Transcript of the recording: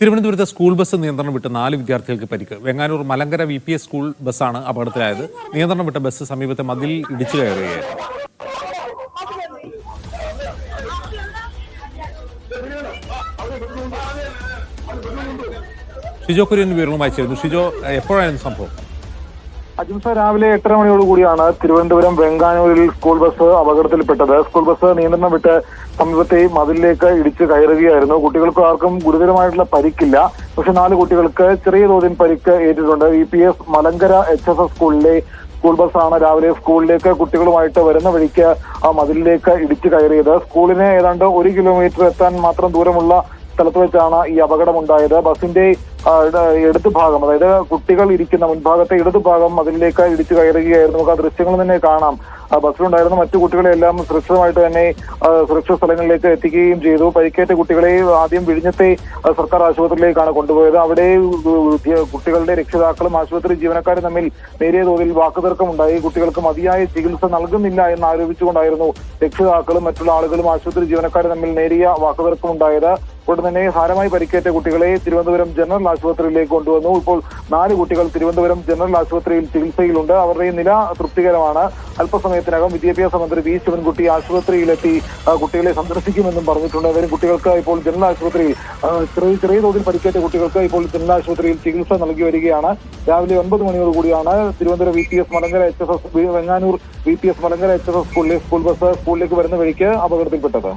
തിരുവനന്തപുരത്ത് school bus നിയന്ത്രണം വിട്ട് നാല് വിദ്യാർത്ഥികൾക്ക് പരിക്ക്. Venganoor Malankara V P S school ബസ്സാണ് അപകടത്തിലായത്. നിയന്ത്രണം വിട്ട ബസ് സമീപത്തെ മതിൽ ഇടിച്ചു കയറുകയായിരുന്നു. ഷിജോ കുര്യൻ വിവരങ്ങളുമായി ചേരുന്നു. ഷിജോ എപ്പോഴായിരുന്നു സംഭവം? അജിംസ രാവിലെ എട്ടര മണിയോട് കൂടിയാണ് തിരുവനന്തപുരം വെങ്കാനൂരിൽ സ്കൂൾ ബസ് അപകടത്തിൽപ്പെട്ടത്. സ്കൂൾ ബസ് നിയന്ത്രണം വിട്ട് സമീപത്തെ മതിലിലേക്ക് ഇടിച്ച് കയറുകയായിരുന്നു. കുട്ടികൾക്ക് ആർക്കും ഗുരുതരമായിട്ടുള്ള പരിക്കില്ല. പക്ഷെ നാല് കുട്ടികൾക്ക് ചെറിയ തോതിൽ പരിക്ക് ഏറ്റിട്ടുണ്ട്. E P S Malankara H S S സ്കൂളിലെ സ്കൂൾ ബസ്സാണ് രാവിലെ സ്കൂളിലേക്ക് കുട്ടികളുമായിട്ട് വരുന്ന വഴിക്ക് ആ മതിലിലേക്ക് ഇടിച്ചു കയറിയത്. സ്കൂളിന് ഏതാണ്ട് ഒരു കിലോമീറ്റർ എത്താൻ മാത്രം ദൂരമുള്ള സ്ഥലത്ത് വെച്ചാണ് ഈ അപകടം ഉണ്ടായത് ബസിന്റെ ഭാഗം അതായത് കുട്ടികൾ ഇരിക്കുന്ന മുൻഭാഗത്തെ ഇടതുഭാഗം അതിലേക്ക് ഇടിച്ചു കയറുകയായിരുന്നു. നമുക്ക് ആ ദൃശ്യങ്ങൾ തന്നെ കാണാം. ബസ്സിലുണ്ടായിരുന്ന മറ്റു കുട്ടികളെല്ലാം സുരക്ഷിതമായിട്ട് തന്നെ സുരക്ഷിത സ്ഥലങ്ങളിലേക്ക് എത്തിക്കുകയും ചെയ്തു. പരിക്കേറ്റ കുട്ടികളെ ആദ്യം വിഴിഞ്ഞത്തെ സർക്കാർ ആശുപത്രിയിലേക്കാണ് കൊണ്ടുപോയത്. അവിടെ കുട്ടികളുടെ രക്ഷിതാക്കളും ആശുപത്രി ജീവനക്കാരും തമ്മിൽ നേരിയ തോതിൽ വാക്കുതർക്കമുണ്ടായി. കുട്ടികൾക്ക് മതിയായ ചികിത്സ നൽകുന്നില്ല എന്ന് ആരോപിച്ചുകൊണ്ടായിരുന്നു രക്ഷിതാക്കളും മറ്റുള്ള ആളുകളും ആശുപത്രി ജീവനക്കാരും തമ്മിൽ നേരിയ വാക്കുതർക്കമുണ്ടായത്. ഉടൻ തന്നെ സാരമായി പരിക്കേറ്റ കുട്ടികളെ തിരുവനന്തപുരം ജനറൽ ആശുപത്രിയിലേക്ക് കൊണ്ടുവന്നു. ഇപ്പോൾ നാല് കുട്ടികൾ തിരുവനന്തപുരം ജനറൽ ആശുപത്രിയിൽ ചികിത്സയിലുണ്ട്. അവരുടെ നില തൃപ്തികരമാണ്. അല്പസമയത്തിനകം വിദ്യാഭ്യാസ മന്ത്രി വി ശിവൻകുട്ടി ആശുപത്രിയിലെത്തി കുട്ടികളെ സന്ദർശിക്കുമെന്നും പറഞ്ഞിട്ടുണ്ട്. അവരും കുട്ടികൾക്ക് ഇപ്പോൾ ജനറൽ ആശുപത്രിയിൽ ചെറിയ ചെറിയ തോതിൽ പരിക്കേറ്റ കുട്ടികൾക്ക് ഇപ്പോൾ ജനറൽ ആശുപത്രിയിൽ ചികിത്സ നൽകി വരികയാണ്. രാവിലെ ഒൻപത് മണിയോട് കൂടിയാണ് Thiruvananthapuram V P S Malankara H S S Venganoor V P S Malankara H S S സ്കൂളിലെ സ്കൂൾ ബസ് സ്കൂളിലേക്ക് വരുന്ന വഴിക്ക് അപകടത്തിൽപ്പെട്ടത്.